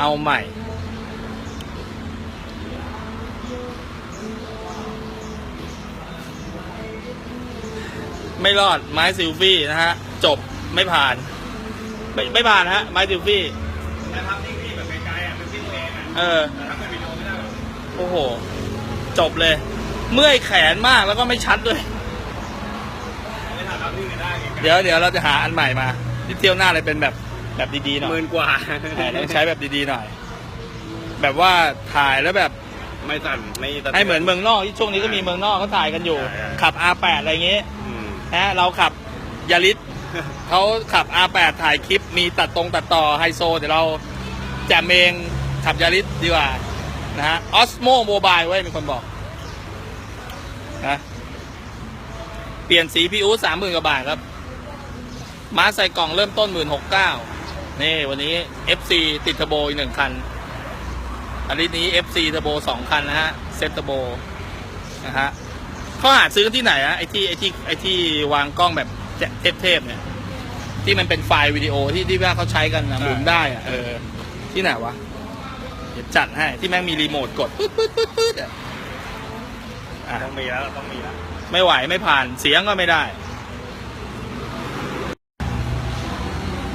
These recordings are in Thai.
เอาใหม่ ไม่รอดไม้ซิลฟี่นะฮะ จบไม่ผ่าน ไม่ไม่ผ่านฮะ ไม้ซิลฟี่นะครับที่ที่แบบไกลๆอะเป็นที่ตัวเองอะเออแต่ถ้าเป็นวิดีโอไม่ได้หรอกโอ้โห จบเลย เมื่อยแขนมากแล้วก็ไม่ชัดด้วยไม่ถ่ายภาพนิ่งกันได้ไงเดี๋ยวเดี๋ยวเราจะหาอันใหม่มาที่เที่ยวหน้าเลยเป็นแบบ แบบดีๆหน่หอยมื่นกว่าแต่ต้องใช้แบบดีๆหน่อย แบบว่าถ่ายแล้วแบบไม่สั่นไม่สะทื ให้เหมือนเมืองนอกที่ช่วงนี้ก็มีเมืองนอกเขาถ่ายกันอยู่ ใช่ใช่ขับ R8 อะไรอย่างเงี้ยอืม นะเราขับยาริส เขาขับ R8 ถ่ายคลิปมีตัดตรงตัดต่อไฮโซเดี๋ยวเราแจมเองขับยาริสดีกว่า นะฮะออสโมโมบายไว้ยมีคนบอกนะเปลี่ยนสีพีอูสามหมื่นกว่าบาทครับ ม้าใส่กล่องเริ่มต้นหมื่นหกเก้า นี่วันนี้ FC ติดเทอร์โบอีกหนึ่งคัน อันนี้นี้ FC เทอร์โบสองคันนะฮะ เซตเทอร์โบนะฮะเขาหาซื้อที่ไหนอะไอที่ไอที่ไอที่วางกล้องแบบเทพๆเนี่ย ที่มันเป็นไฟล์วิดีโอที่ที่ว่าเขาใช้กันนะหมุนได้อะเออ ที่ไหนวะเดี๋ยวจัดให้ที่แม่งมีรีโมทกดปึ๊ดปึ๊ดปึ๊ดปึ๊ดอะอะต้องมีแล้วต้องมีแล้วไม่ไหวไม่ผ่านเสียงก็ไม่ได้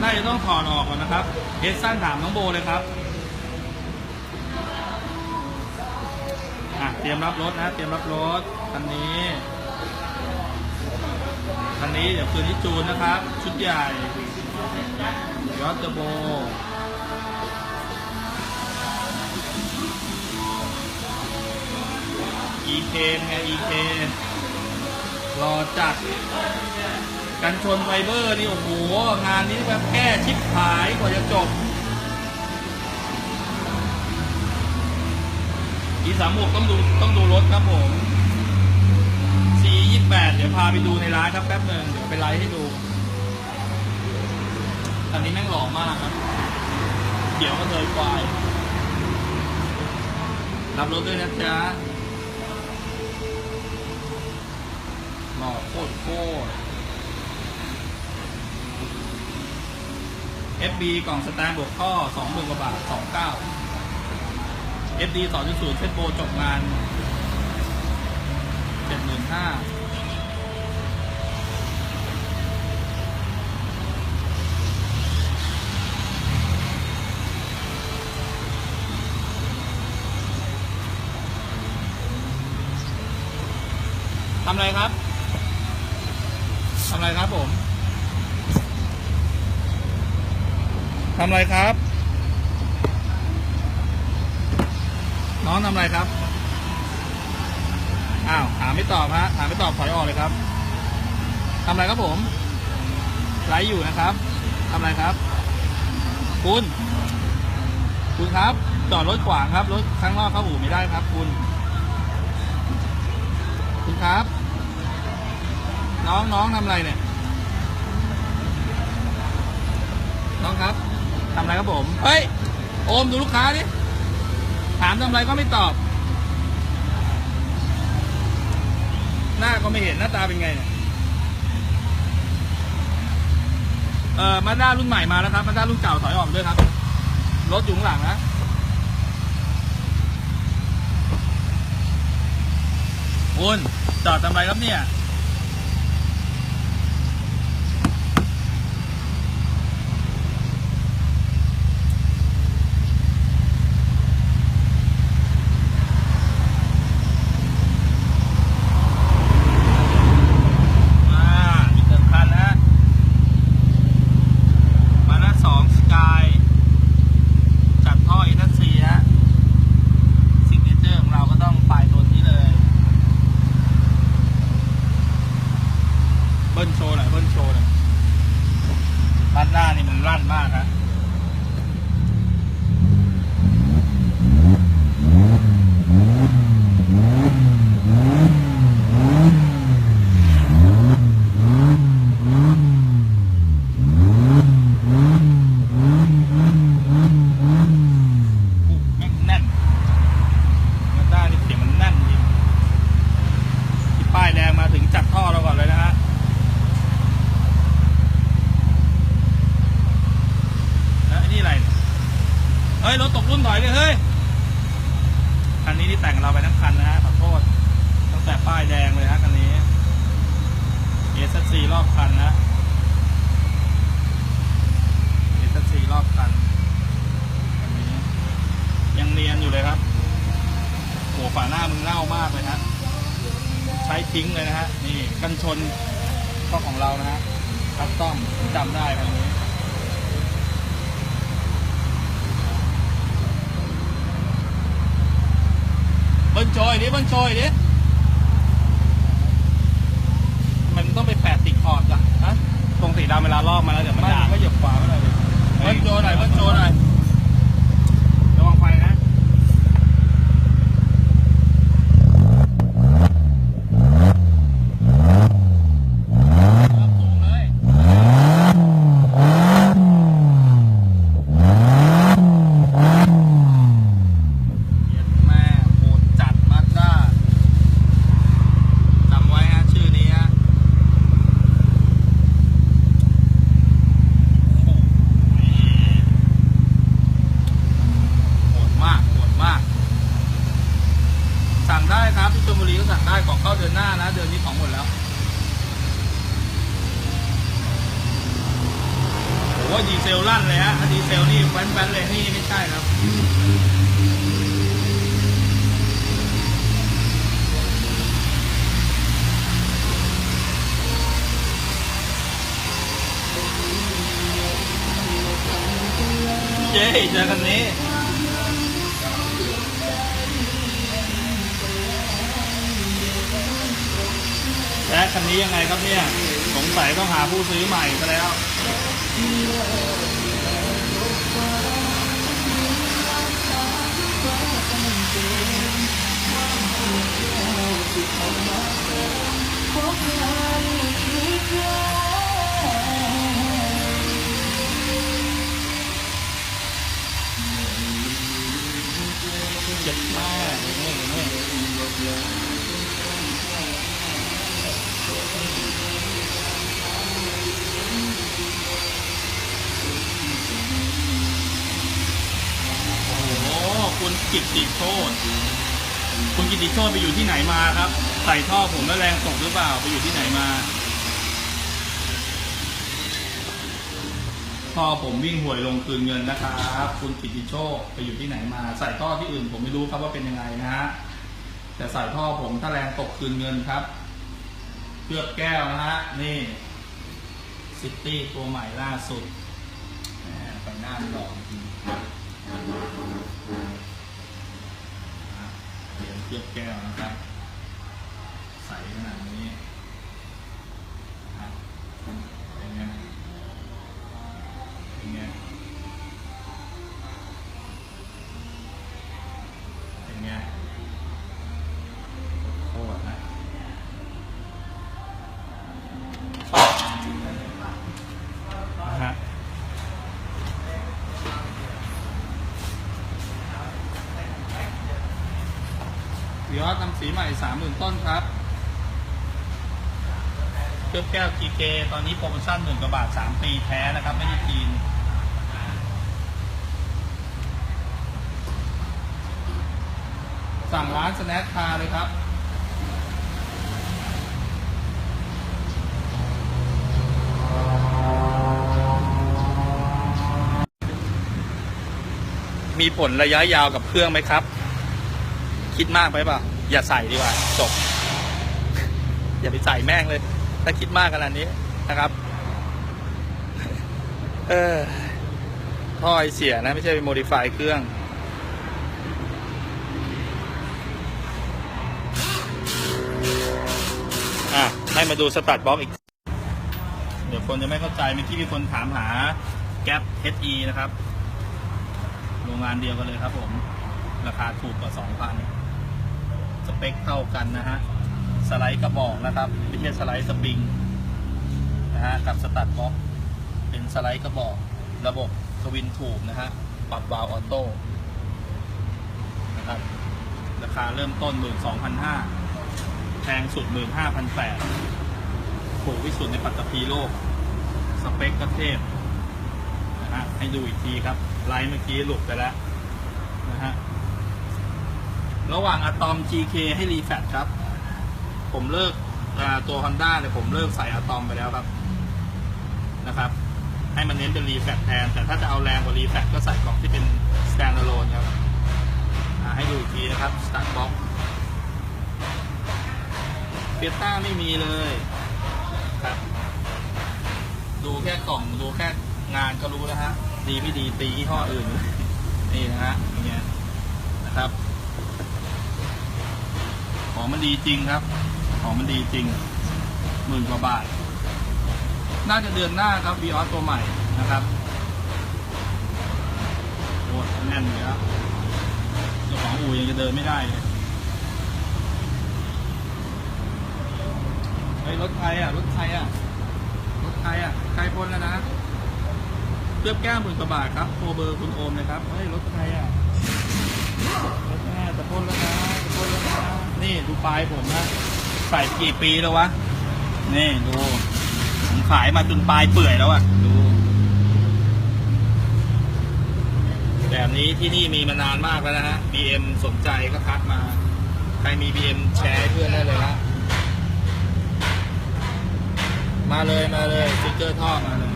น่าจะต้องถอดออกก่อนนะครับเฮดสั้นถามน้องโบเลยครับอะเตรียมรับรถนะ เตรียมรับรถคันนี้คันนี้เดี๋ยวคืนที่จูนนะครับ ชุดใหญ่ยอดเทอร์โบ EK ไง EK รอจัด กันชนไฟเบอร์นี่โอ้โหงานนี้แบบแก้ชิปหายกว่าจะจบอีสามหกต้องดูต้องดูรถครับผม C ยี่แปดเดี๋ยวพาไปดูในร้านครับแป๊บหนึ่งเดี๋ยวไปไลฟ์ให้ดูอันนี้แม่งหล่อมากครับเดี๋ยวก็เลยควายรับรถด้วยนะจ๊ะหล่อโคตรโคตร FB กล่องสแตนบวกข้อสองหมื่นกว่าบาทสองเก้า FD สอจุดศูนย์เซตโบจบงานเจ็ดหมื่นห้าทำอะไรครับ ทำอะไรครับผม ทำอะไรครับ น้องทำอะไรครับ อ้าวถามไม่ตอบฮะถามไม่ตอบถอยออกเลยครับทำอะไรครับผมไลฟ์อยู่นะครับทำอะไรครับ คุณ คุณครับ จอดรถขวางครับรถข้างนอกเข้าอู่ไม่ได้ครับ คุณ คุณครับ น้องน้องทำอะไรเนี่ย น้องครับ ทำอะไรครับผม เฮ้ย โอมดูลูกค้าดิ ถามทำอะไรก็ไม่ตอบ หน้าก็ไม่เห็นหน้าตาเป็นไงเนี่ยเออมาด้ารุ่นใหม่มาแล้วครับมาด้ารุ่นเก่าถอยออกด้วยครับ รถอยู่ข้างหลังนะคุณจอดทำไรครับเนี่ยมาอีกหนึ่งคันนะฮะมาด้าสองสกาย จัดท่ออินทัซีฮะซิกเนเจอร์ของเราก็ต้องปลายตัวนี้เลย แต่งเราไปทั้งคันนะฮะขอโทษตั้งแต่ป้ายแดงเลยฮะคันนี้เอสซีรอบคันนะเอสซีรอบคันคันนี้ ยังเนียนอยู่เลยครับโหัวฝาหน้ามึงเน่ามากเลยฮะใช้ทิ้งเลยนะฮะ นี่กันชน ก็ของเรานะฮะคัสตอมจำได้คันนี้เบิ้ลโชยดิเบิ้ลโชยดิมันต้องไปแปะติดขอบล่ะฮะตรงสีดำเวลาลอกมาแล้วเดี๋ยวมันไม่ด่างก็เหยียบขวาไม่ได้ดิเบิ้ลโชยหน่อยเบิ้ลโชยหน่อย ระวังไฟนะ รับสูงเลยเย็ดแม่โหดจัดมาสด้าจำไว้ฮะชื่อนี้ฮะโอ้โหนี่โหดมากโหดมาก สั่งได้ครับที่ชลบุรีก็สั่งได้ของเข้าเดือนหน้านะ เดือนนี้ของหมดแล้ว โอ้ยดีเซลลั่นเลยฮะถ้าดีเซลนี่แว้นๆเลยนี่ไม่ใช่ครับ เจ๊เจอกันนี้และคันนี้ยังไงครับเนี่ย สงสัยต้องหาผู้ซื้อใหม่ซะแล้ว เจ็บมากนี่นี่โอ้โหคุณกิตติโชตคุณกิตติโชตไปอยู่ที่ไหนมาครับใส่ท่อผมแล้วแรงตกหรือเปล่าไปอยู่ที่ไหนมา ท่อผมวิ่งห่วยลงคืนเงินนะครับคุณกิติโชคไปอยู่ที่ไหนมา ใส่ท่อที่อื่นผมไม่รู้ครับว่าเป็นยังไงนะฮะแต่ใส่ท่อผมถ้าแรงตกคืนเงินครับเคลือบแก้วนะฮะนี่ซิตี้ตัวใหม่ล่าสุดหมไปหน้าหล่อจริงอะเดี๋ยวเคลือบแก้วนะครับ ใสขนาดนี้อะเป็นไงเป็น ไงเป็นไงโคตรนะนะฮะวิออสทำสีใหม่สามหมื่นต้นครับเคลือบแก้ว GK ตอนนี้โปรโมชั่นหมื่นกว่าบาท 3 ปีแท้นะครับ ไม่ได้จีน สั่งร้านสแน็คคาเลยครับมีผลระยะยาวกับเครื่องไหมครับ คิดมากไปป่ะ อย่าใส่ดีกว่า จบ อย่าไปใส่แม่งเลย ถ้าคิดมากขนาดนี้นะครับ เออท่อไอเสียนะ ไม่ใช่ไปโมดิฟายเครื่อง ให้มาดูสตาร์ทบล็อกอีก เดี๋ยวคนจะไม่เข้าใจเมื่อกี้มีคนถามหาแก๊ป HE นะครับ โรงงานเดียวกันเลยครับผม ราคาถูกกว่า 2,000 สเปคเท่ากันนะฮะ สไลด์กระบอกนะครับ ไม่ใช่สไลด์สปริงนะฮะ กับสตาร์ทบล็อกเป็นสไลด์กระบอก ระบบทวินทูบนะฮะ ปรับวาล์วออโต้นะครับ ราคาเริ่มต้น 12,500 แพงสุด15,800ถูกที่สุดในปัตตภีโลก สเปคก็เทพนะฮะให้ดูอีกทีครับไลน์เมื่อกี้หลุดไปแล้วนะฮะระหว่างอะตอม GK ให้รีแฟตครับ ผมเลิกตัว Honda เนี่ยผมเลิกใส่อะตอมไปแล้วครับนะครับ ให้มันเน้นเป็นรีแฟตแทน แต่ถ้าจะเอาแรงกว่ารีแฟตก็ใส่กล่องที่เป็น standalone ครับให้ดูอีกทีนะครับ start box เฟี ยต้าไม่มีเลยครับ ดูแค่กล่องดูแค่งานก็รู้แล้วฮะ ดีไม่ดีตียี่ห้ออื่น นี่นะฮะอย่างเงี้ยนะครับ ของมันดีจริงครับ ของมันดีจริงหมื่นกว่าบาท น่าจะเดือนหน้าครับ v ีออสตัวใหม่นะครับโอ้แน่นเลยครับเจ้าของอู่ยังจะเดินไม่ได้เลย เฮ้ยรถใครอะรถใครอะรถใครอะใครพ้นแล้วนะเคลือบแก้วหมื่นกว่าบาทครับโทรเบอร์คุณโอมเลยครับเฮ้ยรถใครอะรถแม่จะพ้นแล้วนะจะพ้นแล้วนะนี่ดูปลายผมนะใส่กี่ปีแล้ววะนี่ดูผมขายมาจนปลายเปื่อยแล้วอะดูแบบนี้ที่นี่มีมานานมากแล้วนะฮะ BM สนใจก็ทักมา ใครมี BM แชร์เพื่อนได้เลยนะ มาเลยมาเลยสติ๊กเกอร์ท่อมาเลย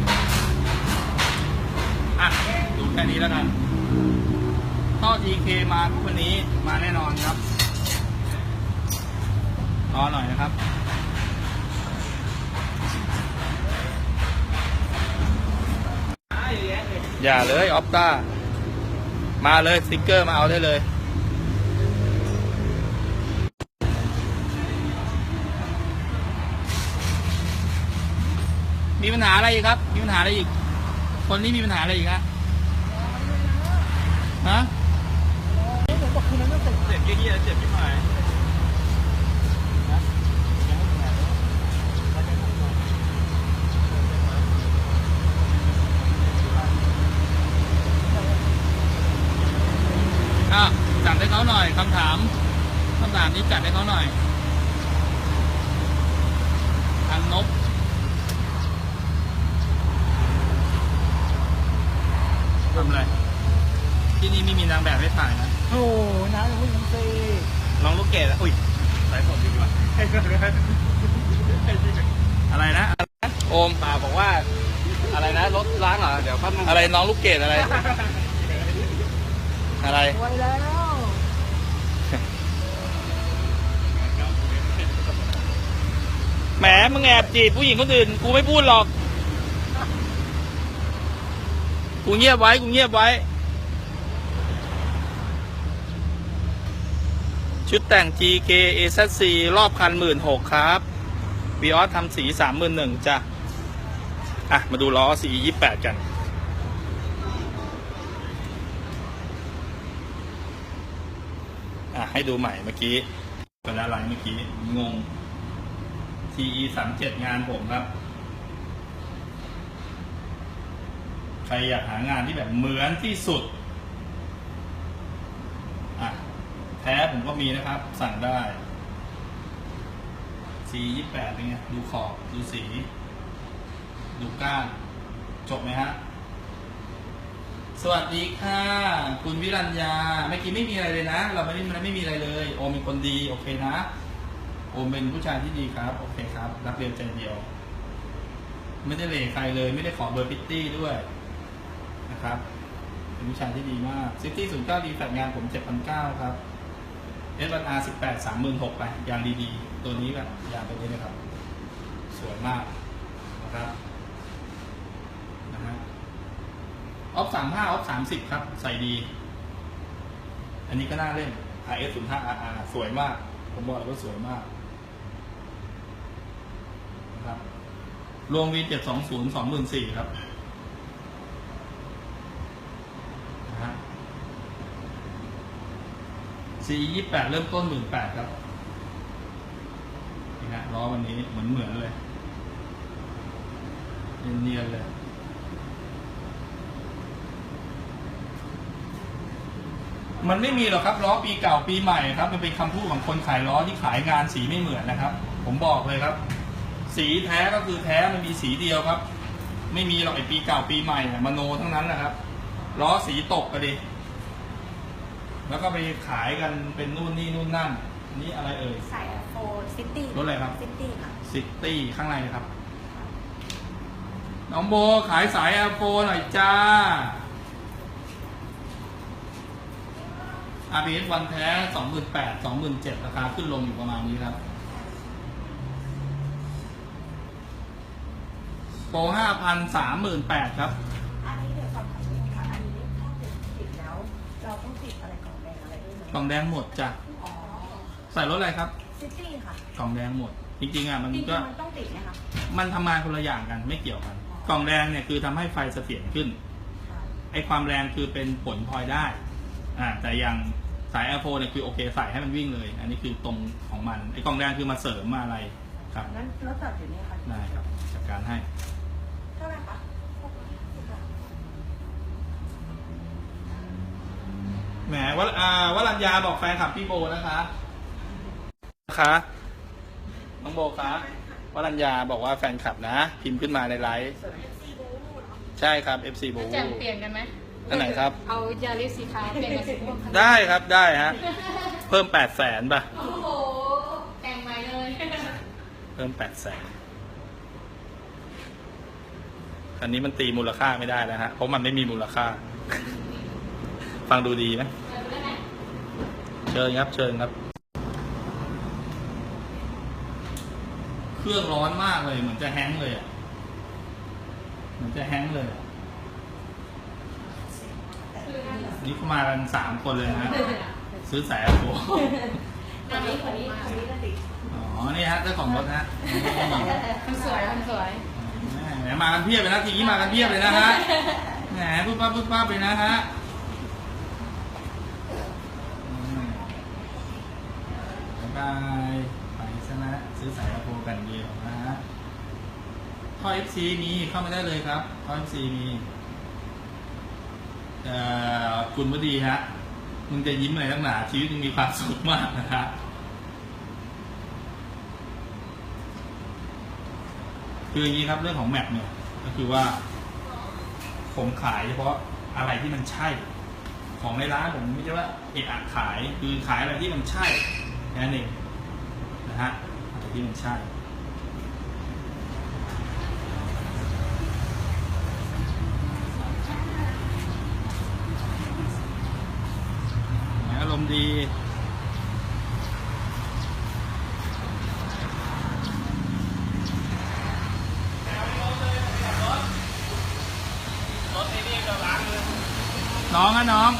อะดูแค่นี้แล้วกันท่อ GK มาวันนี้มาแน่นอนครับรอหน่อยนะครับอย่าเลยออฟต้ามาเลยสติ๊กเกอร์มาเอาได้เลย มีปัญหาอะไรอีกครับ มีปัญหาอะไรอีก คนนี้มีปัญหาอะไรอีกฮะฮะเจ็บเยี่ยๆเจ็บที่หมายอะจัดให้เขาหน่อยคำถามคำถามนี้จัดให้เขาหน่อยอันนบทำอะไร ที่นี่ไม่มีนางแบบให้ถ่ายนะ โอ้โหนะอย่าพูดอย่างนั้นสิ ลองลูกเกดอะอุ้ยสายผมดีกว่า อะไรนะโอมป่าบอกว่า อะไรนะรถล้างเหรอเดี๋ยวแป๊บนึงอะไรน้องลูกเกดอะไร อะไรไวแล้วแหมมึงแอบจีบผู้หญิงคนอื่น กูไม่พูดหรอก กูเงียบไว้ กูเงียบไว้ ชุดแต่ง GK AZC รอบคันหมื่นหกครับวีออสทำสีสามหมื่นหนึ่งจ้ะ อะ มาดูล้อสียี่แปดกัน อะ ให้ดูใหม่เมื่อกี้เป็นอะไรเมื่อกี้ งง TE สามเจ็ดงานผมครับ ใครอยากหางานที่แบบเหมือนที่สุด อะ แท้ผมก็มีนะครับ สั่งได้สียี่แปดเป็นไงดูขอบดูสี ดูก้านจบไหมฮะสวัสดีค่ะ คุณวิรัญญาเมื่อกี้ไม่มีอะไรเลยนะ เราไม่ได้ไม่มีอะไรเลย โอมเป็นคนดีโอเคนะ โอมเป็นผู้ชายที่ดีครับ โอเคครับ รักเดียวใจเดียว ไม่ได้เหล่ใครเลย ไม่ได้ขอเบอร์พิตตี้ด้วยนะครับ เป็นผู้ชายที่ดีมากซิตี้ศูนย์เก้าดีแฟดงานผมเจ็ดพันเก้าครับ เอสวันอาร์สิบแปดสามหมื่นหกไปยางดีๆ ตัวนี้แบบยางตัวนี้นะครับ สวยมากนะครับนะฮะออฟสามห้าออฟสามสิบครับ ใส่ดี อันนี้ก็น่าเล่น RS 0 5 RR สวยมาก ผมบอกเลยว่าสวยมากนะครับรวม V 7 2 0 2 4 0 0ครับนะฮะ C 28 เริ่มต้น 18,000ครับนี่ฮะล้อวันนี้เหมือนเหมือนเลย เนียนๆเลยมันไม่มีหรอกครับล้อปีเก่าปีใหม่ครับ มันเป็นคำพูดของคนขายล้อที่ขายงานสีไม่เหมือนนะครับ ผมบอกเลยครับ สีแท้ก็คือแท้มันมีสีเดียวครับ ไม่มีหรอกไอปีเก่าปีใหม่อะมโนทั้งนั้นแหละครับล้อสีตกก็ดิ แล้วก็ไปขายกันเป็นนู่นนี่นู่นนั่นอันนี่อะไรเอ่ยสายโฟซิตี้รถอะไรครับ ซิตี้ค่ะ ซิตี้ข้างในนะครับ น้องโบขายสาย a อ p หน่อยจ้า RPS วันแท้ 28,000 27,000ราคาขึ้นลงอยู่ประมาณนี้ครับโปร5,000 38,000ครับ อันนี้เดี๋ยวสอบถามนิดนึงค่ะอันนี้ถ้าติดติดแล้ว เราต้องติดอะไร กล่องแดงอะไรด้วยไหมกล่องแดงหมดจ้ะอ๋อใส่รถอะไรครับ ซิตี้ค่ะกล่องแดงหมด จริงๆอะมันจริงก็ๆมันต้องติดไหมคะมันทำงานคนละอย่างกันไม่เกี่ยวกัน กล่องแดงเนี่ยคือทำให้ไฟเสถียรขึ้นค่ะไอความแรงคือเป็นผลพลอยได้ อ่า แต่อย่างสาย a อ p เนี่ยคือโอเคใส่ให้มันวิ่งเลย อันนี้คือตรงของมัน ไอกล่องแดงคือมาเสริมมาอะไร ครับ งั้นรถจอดอยู่นี่ค่ะได้ครับจัดการให้ เท่าไหร่คะหกสิบบาท แหมวรอ่าวรัญญาบอกแฟนคลับพี่โบนะคะนะคะน้องโบคะวรัญญาบอกว่าแฟนคลับนะ พิมพ์ขึ้นมาในไลฟ์ใช่ครับ FC โบแจมเปลี่ยนกันไหมอันไหนครับ เอายาลิสสีขาวเปลี่ยนกับสีม่วงค่ะได้ครับได้ฮะเพิ่มแปดแสนป่ะ โอ้โหแต่งใหม่เลยเพิ่มแปดแสนอันนี้มันตีมูลค่าไม่ได้แล้วฮะเพราะมันไม่มีมูลค่า ฟังดูดีไหมเชิญครับ เชิญครับ เครื่องร้อนมากเลย เหมือนจะแฮงก์เลยอะ เหมือนจะแฮงก์เลยอะนี่เขามากันสามคนเลยนะ ซื้อสายโอ้อันนี้คนนี้คนนี้ก็ติดอ๋อ นี่ฮะเจ้าของรถนะนี่คนสวยคนสวยแหมมากันเพียบเลยนะทีนี้มากันเพียบเลยนะฮะแหมปุ๊บปั๊บปุ๊บปั๊บเลยนะฮะอืม บ๊ายไปซะนะซื้อสายกระโปรกันเดียวนะฮะท่อ FC มีเข้ามาได้เลยครับท่อ FC มีเอ่อคุณวดีฮะมึงจะยิ้มอะไรตั้งหนาชีวิตมึงมีความสุขมากนะฮะคืออย่างนี้ครับเรื่องของแมปเนี่ย ก็คือว่า ผมขายเฉพาะอะไรที่มันใช่ ของในร้านผมไม่ใช่ว่าเอะอะขายคือขายอะไรที่มันใช่ แค่นั้นเองนะฮะอะไรที่มันใช่แหมอารมณ์ดีน้องฮะน้อง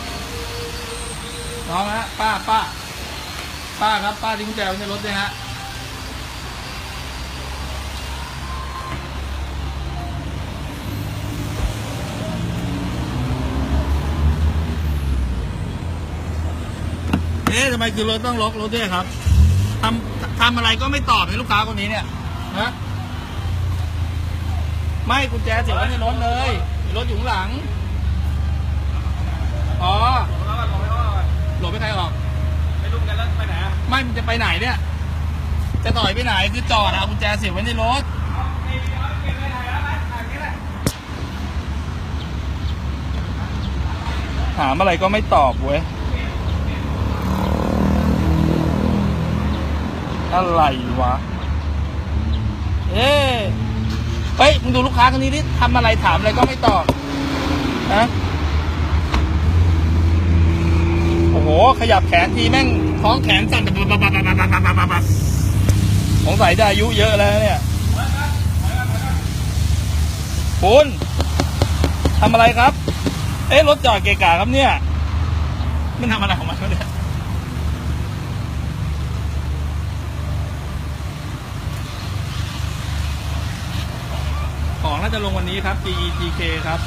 น้องฮะป้าป้า ป้าครับ ป้าทิ้งกุญแจไว้ในรถด้วยฮะเอ๊ะทำไมคือรถต้องล็อกรถด้วยครับทำทำอะไรก็ไม่ตอบในลูกค้าคนนี้เนี่ยฮะไม่กุญแจเสียบไว้ในรถเลย รถอยู่ข้างหลัง อ๋อหลบให้ใครออก ไม่มันจะไปไหนเนี่ย จะต่อยไปไหนคือจอดเอากุญแจเสียบไว้ในรถถามอะไรก็ไม่ตอบเว้ย อะไรวะ เอ๊ะเฮ้ย มึงดูลูกค้าคนนี้ดิทำอะไรถามอะไรก็ไม่ตอบนะ โหขยับแขนทีแม่งท้องแขนสั่นสงสัยจะอายุเยอะแล้วเนี่ยคุณทำอะไรครับ เอ๊ะรถจอดเกะกะครับเนี่ย มันทำอะไรของมันเนี่ยของน่าจะลงวันนี้ครับ G E T K ครับ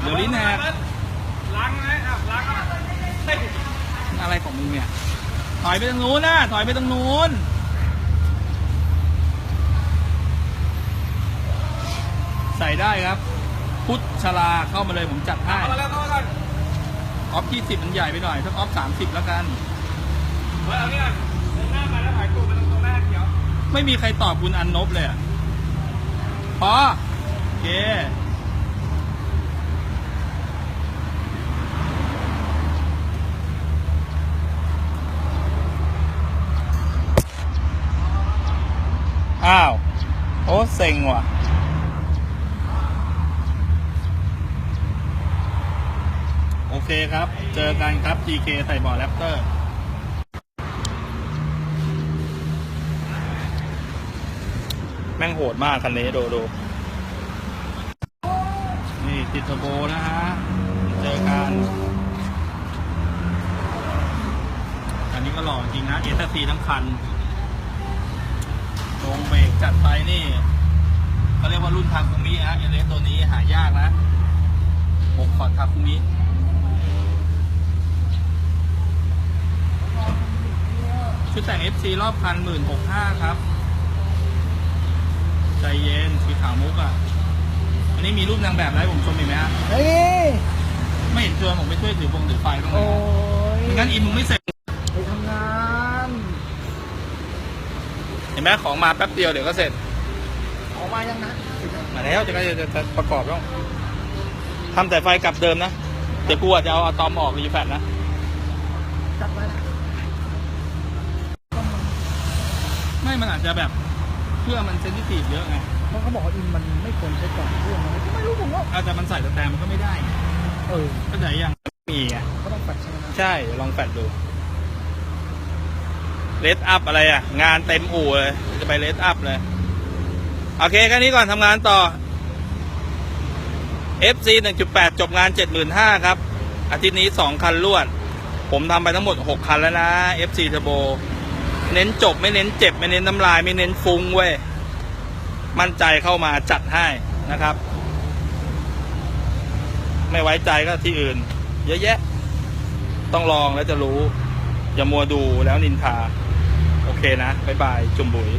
เดี๋ยวลิ้นแหก ล้างนะอะล้างอะเฮ้ยอะไรของมึงเนี่ย ถอยไปตรงนู้นนะถอยไปตรงนู้นใส่ได้ครับ พุทธชลาเข้ามาเลยผมจัดให้เอามาแล้วเข้ามาก่อนออฟยี่สิบมันใหญ่ไปหน่อยสักออฟสามสิบแล้วกันเฮ้ยเอานี่ก่อนเดินหน้ามาแล้วถ่ายตูดไปตรงตรงหน้าเขียวไม่มีใครตอบคุณอันนบเลยอะพอโอเค อ้าว โอ้เซ็งว่ะ โอเคครับ เจอกันครับ GK ใส่บอร์แรปเตอร์แม่งโหดมากคันนี้ดูดูนี่ติดเทอร์โบนะฮะ เจอกัน อันนี้ก็หล่อจริงนะเอสซีทั้งคัน ลงเบรกจัดไปนี่เขาเรียกว่ารุ่นทาคุมิฮะเอเลสตัวนี้หายากนะหกขอดทาคุมิชุดแต่ง FC รอบคันหมื่นหกห้าครับ ใจเย็นสีขาวมุกอะ อันนี้มีรูปนางแบบอะไรผมชมอีกไหมฮะเฮ้ยไม่เห็นชวนผมไปช่วยถือวงถือไฟบ้างเลโอ้ยยไม่งั้นอินมึงไม่เสร็จ ไปทำงาน เห็นไหมของมาแป๊บเดียวเดี๋ยวก็เสร็จ ออกมายังนะมาแล้วจะก็จะจะประกอบแล้วทำแต่ไฟกลับเดิมนะเดี๋ยวกูอาจจะเอาอะตอมออกรีแฟตนะจัดไปนะไม่มันอาจจะแบบเครื่องมันเซนซิทีฟเยอะไงเพราะเขาบอกว่าอินมันไม่ควรใช้ก่อนเครื่องมันไม่รู้ผมว่าอาจจะมันใส่สแตมมันก็ไม่ได้ไงเออเข้าใจยังมีไงก็ต้องปัดใช่ไหมนะใช่เดี๋ยวลองแฟตดู เลสอัพอะไรอะ งานเต็มอู่เลยจะไปเลสอัพเลย โอเคแค่นี้ก่อนทำงานต่อ FC 1.8 จบงาน 75,000 ครับ อาทิตย์นี้ 2 คันรวด ผมทำไปทั้งหมด 6 คันแล้วนะ FC Turbo เน้นจบไม่เน้นเจ็บ ไม่เน้นน้ำลาย ไม่เน้นฟุ้งเว้ย มั่นใจเข้ามาจัดให้นะครับ ไม่ไว้ใจก็ที่อื่น เยอะแยะ ต้องลองแล้วจะรู้ อย่ามัวดูแล้วนินทา เคนะ บ๊ายบาย จุ่มบุ๋ย